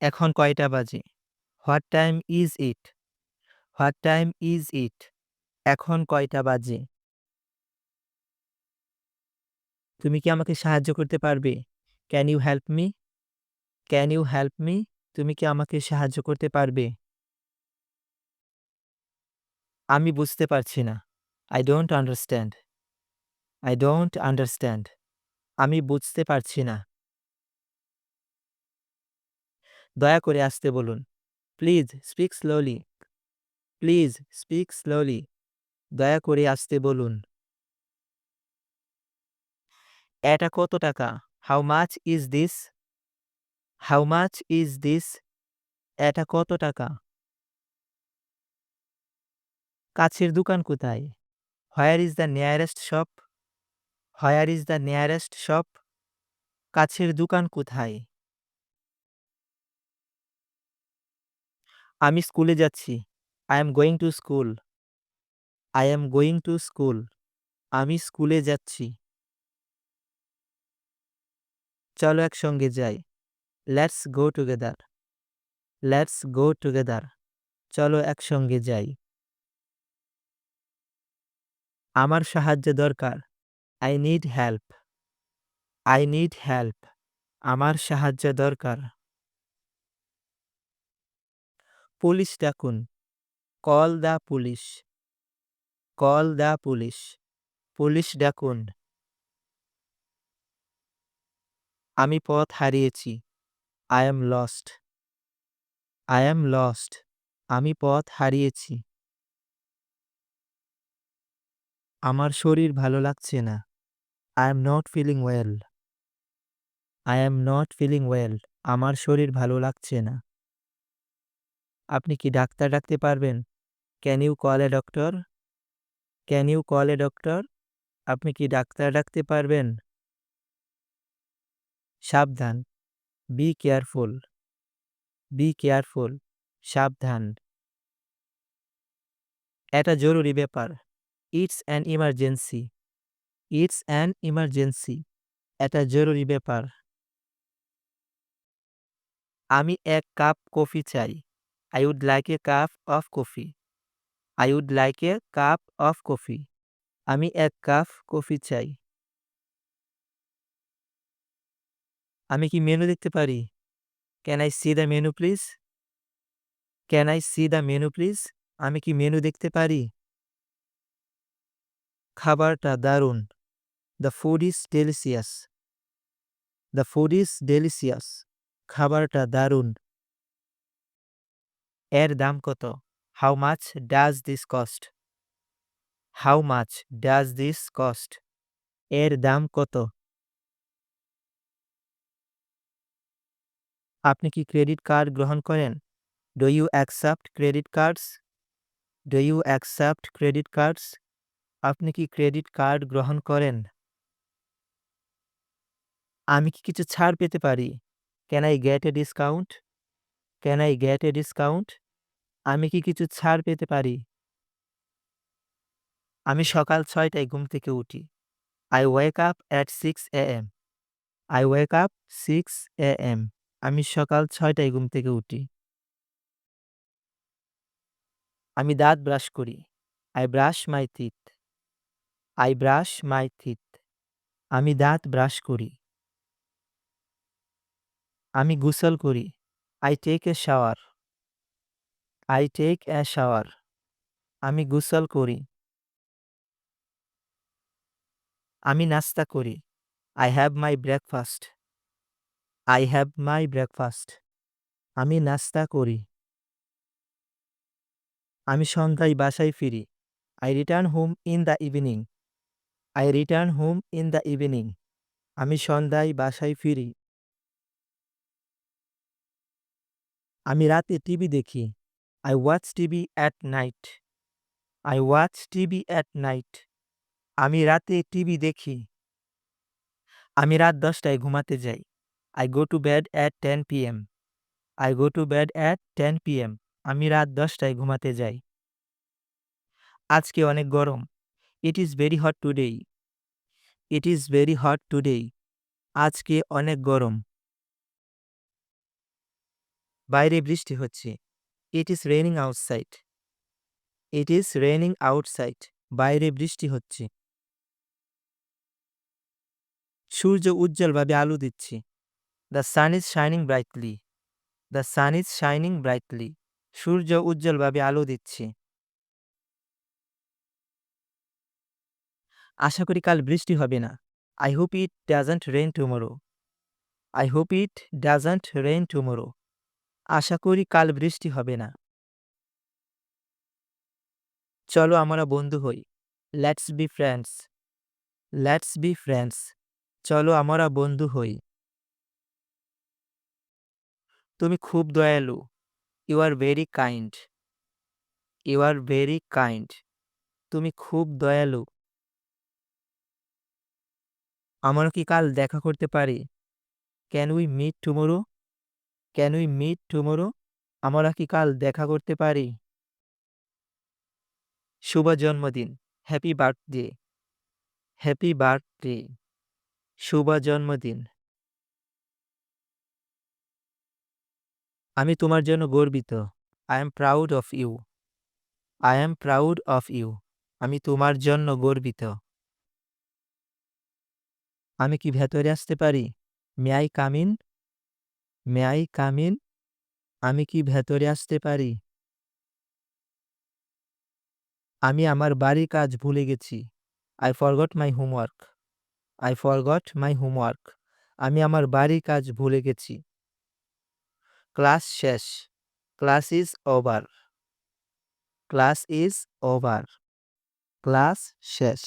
এখন কয়টা বাজে? What time is it? What time is it? এখন কয়টা বাজে? তুমি কি আমাকে সাহায্য করতে পারবে? Can you help me? Can you help me? তুমি কি আমাকে সাহায্য করতে পারবে? আমি বুঝতে পারছি না। I don't understand. I don't understand. আমি বুঝতে পারছি না। দয়া করে আসতে বলুন। Please speak slowly. Please speak slowly. দয়া করে আসতে বলুন। এটা কত টাকা? How much is this? How much is this? এটা কত টাকা? কাছের দোকান কোথায়? Where is the nearest shop? Where is the nearest shop? কাছের দোকান কোথায়? আমি স্কুলে যাচ্ছি। I am going to school. I am going to school. আমি স্কুলে যাচ্ছি। চলো একসঙ্গে যাই। Let's go together. Let's go together. চলো একসঙ্গে যাই। আমার সাহায্য দরকার। I need help. I need help. আমার সাহায্য দরকার। পুলিশ ডাকুন। Call the police. Call the police. Police ডাকুন। আমি পথ হারিয়েছি। I am lost. I am lost. আমি পথ হারিয়েছি। আমার শরীর ভালো লাগছে না। I am not feeling well. I am not feeling well. আমার শরীর ভালো লাগছে না। আপনি কি ডাক্তার ডাকতে পারবেন? Can you call a doctor? Can you call a doctor? আপনি কি ডাক্তার ডাকতে পারবেন? সাবধান। Be careful. Be careful. সাবধান। এটা জরুরি ব্যাপার। It's an emergency. It's an emergency. এটা জরুরি ব্যাপার। আমি এক কাপ কফি চাই। I would like a cup of coffee. I would like a cup of coffee. আমি এক কাপ কফি চাই। আমি কি মেনু দেখতে পারি? Can I see the menu please? Can I see the menu please? আমি কি মেনু দেখতে পারি? খাবারটা দারুণ। The food is delicious. The food is delicious. খাবারটা দারুণ। এর দাম কত? How much does this cost? How much does this cost? এর দাম কত? আপনি কি ক্রেডিট কার্ড গ্রহণ করেন? Do you accept credit cards? Do you accept credit cards? আপনি কি ক্রেডিট কার্ড গ্রহণ করেন? আমি কি কিছু ছাড় পেতে পারি? Can I get a discount? Can I get a discount? আমি কি কিছু ছাড় পেতে পারি? আমি সকাল ছয়টায় ঘুম থেকে উঠি। I wake up at six A M I wake up six A M আমি সকাল ছয়টায় ঘুম থেকে উঠি। আমি দাঁত ব্রাশ করি। I brush my teeth. I brush my teeth. আমি দাঁত ব্রাশ করি। আমি গোসল করি। I take a shower. I take a shower. আমি গোসল করি। আমি নাস্তা করি। I have my breakfast. I have my breakfast. আমি নাস্তা করি। আমি সন্ধ্যায় বাসায় ফিরি। I return home in the evening. I return home in the evening. আমি সন্ধ্যায় বাসায় ফিরি। আমি রাতে টিভি দেখি। I watch TV at night. I watch TV at night. আমি রাতে টিভি দেখি। আমি রাত ১০ টায় ঘুমাতে যাই। I go to bed at 10 p.m. I go to bed at 10 p.m. আমি রাত ১০ টায় ঘুমাতে যাই। আজকে অনেক গরম। It is very hot today. It is very hot today. আজকে অনেক গরম। বাইরে বৃষ্টি হচ্ছে। It is raining outside it is raining outside বাইরে বৃষ্টি হচ্ছে। সূর্য উজ্জ্বলভাবে আলো দিচ্ছে। The sun is shining brightly the sun is shining brightly সূর্য উজ্জ্বলভাবে আলো দিচ্ছে। আশা করি কাল বৃষ্টি হবে না। I hope it doesn't rain tomorrow I hope it doesn't rain tomorrow আশা করি কাল বৃষ্টি হবে না। চলো আমরা বন্ধু হই। Let's be friends let's be friends চলো আমরা বন্ধু হই। তুমি খুব দয়ালু। You are very kind you are very kind তুমি খুব দয়ালু। আমরা কি কাল দেখা করতে পারি? Can we meet tomorrow can we meet tomorrow আমরা কি কাল দেখা করতে পারি? শুভ জন্মদিন। হ্যাপি বার্থডে হ্যাপি বার্থডে শুভ জন্মদিন। আমি তোমার জন্য গর্বিত। I am proud of you I am proud of you আমি তোমার জন্য গর্বিত। আমি কি ভেতরে আসতে পারি? May I come in may I come in আমি কি ভেতরে আসতে পারি? আমি আমার বাড়ির কাজ ভুলে গেছি। I forgot my homework I forgot my homework আমি আমার বাড়ির কাজ ভুলে গেছি। ক্লাস শেষ। Class is over. Class is over. Class শেষ।